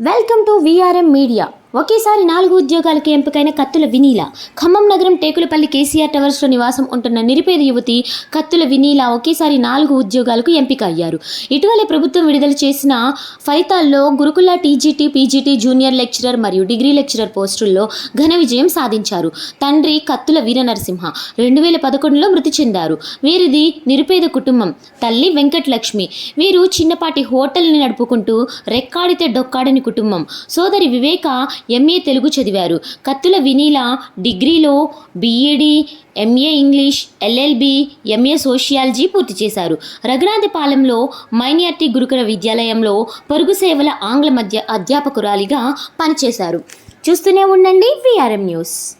Welcome to VRM media ఒకేసారి నాలుగు ఉద్యోగాలకు ఎంపికైన కత్తుల వినీల. ఖమ్మం నగరం టేకులపల్లి కేసీఆర్ టవర్స్లో నివాసం ఉంటున్న నిరుపేద యువతి కత్తుల వినీల ఒకేసారి నాలుగు ఉద్యోగాలకు ఎంపిక అయ్యారు ఇటీవలే ప్రభుత్వం విడుదల చేసిన ఫలితాల్లో గురుకుల టీజీటీ పీజీటీ జూనియర్ లెక్చరర్ మరియు డిగ్రీ లెక్చరర్ పోస్టుల్లో ఘన విజయం సాధించారు. తండ్రి కత్తుల వీర నరసింహ రెండు వేల పదకొండులో మృతి చెందారు. వీరిది నిరుపేద కుటుంబం తల్లి వెంకటలక్ష్మి. వీరు చిన్నపాటి హోటల్ని నడుపుకుంటూ రెక్కాడితే డొక్కాడని కుటుంబం. సోదరి వివేక ఎంఏ తెలుగు చదివారు. కత్తుల వినీల డిగ్రీలో BEd MA English LLB MA sociology పూర్తి చేశారు. రఘునాథపాలెంలో మైనార్టీ గురుకుల విద్యాలయంలో పొరుగు సేవల ఆంగ్ల మధ్య అధ్యాపకురాలిగా పనిచేశారు. చూస్తూనే ఉండండి విఆర్ఎం న్యూస్